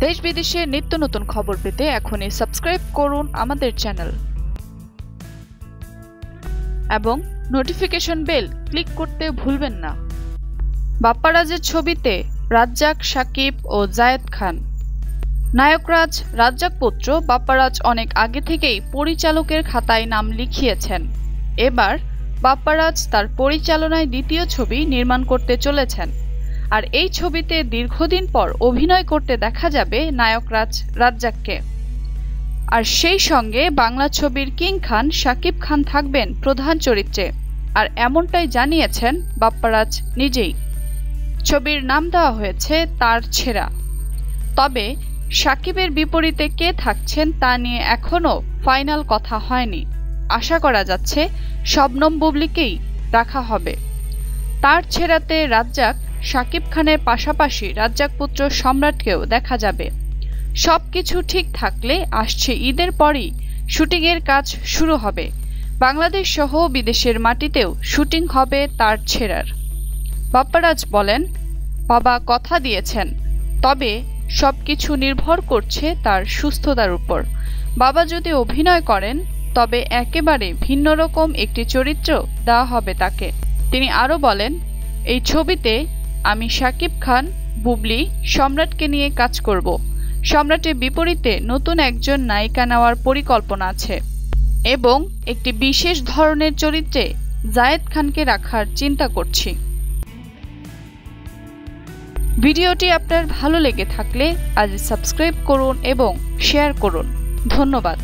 দেশ বিদেশে নিত্য নতুন খবর পেতে এখনই সাবস্ক্রাইব করুন আমাদের চ্যানেল। এবং নোটিফিকেশন বেল ক্লিক করতে ভুলবেন না। বাপ্পারাজের ছবিতে রাজ্জাক, সাকিব ও জায়েদ খান। নায়করাজ, রাজ্জাক পুত্র বাপ্পারাজ অনেক আগে থেকেই পরিচালকের খাতায় নাম লিখিয়েছেন। এবার বাপ্পারাজ তার পরিচালনায় দ্বিতীয় ছবি নির্মাণ করতে চলেছেন। আর এই ছবিতে দীর্ঘদিন পর অভিনয় করতে দেখা যাবে নায়করাজ রাজ্জাককে। আর সেই সঙ্গে বাংলা ছবির কিং খান শাকিব খান থাকবেন প্রধান চরিত্রে। আর এমনটাই জানিয়েছেন বাপ্পারাজ নিজেই। ছবির নাম দেওয়া হয়েছে তার ছেঁড়া। তবে সাকিবের বিপরীতে কে থাকছেন তা নিয়ে এখনও ফাইনাল কথা হয়নি। আশা করা যাচ্ছে শবনম বুবলিকেই রাখা হবে। তার ছেড়াতে রাজ্জাক শাকিব খানের পাশাপাশি রাজ্জাক পুত্র সম্রাটকেও দেখা যাবে। সব কিছু ঠিক থাকলে আসছে ঈদের পরই শুটিংয়ের কাজ শুরু হবে। বাংলাদেশ সহ বিদেশের মাটিতেও শুটিং হবে তার ছেঁড়ার। বাপ্পারাজ বলেন, বাবা কথা দিয়েছেন, তবে সব কিছু নির্ভর করছে তার সুস্থতার উপর। বাবা যদি অভিনয় করেন, তবে একেবারে ভিন্ন রকম একটি চরিত্র দেওয়া হবে তাকে। তিনি আরও বলেন, এই ছবিতে আমি শাকিব খান, বুবলি, সম্রাটকে নিয়ে কাজ করব। সম্রাটের বিপরীতে নতুন একজন নায়িকা নেওয়ার পরিকল্পনা আছে এবং একটি বিশেষ ধরনের চরিত্রে জায়েদ খানকে রাখার চিন্তা করছি। ভিডিওটি আপনার ভালো লেগে থাকলে আজ সাবস্ক্রাইব করুন এবং শেয়ার করুন। ধন্যবাদ।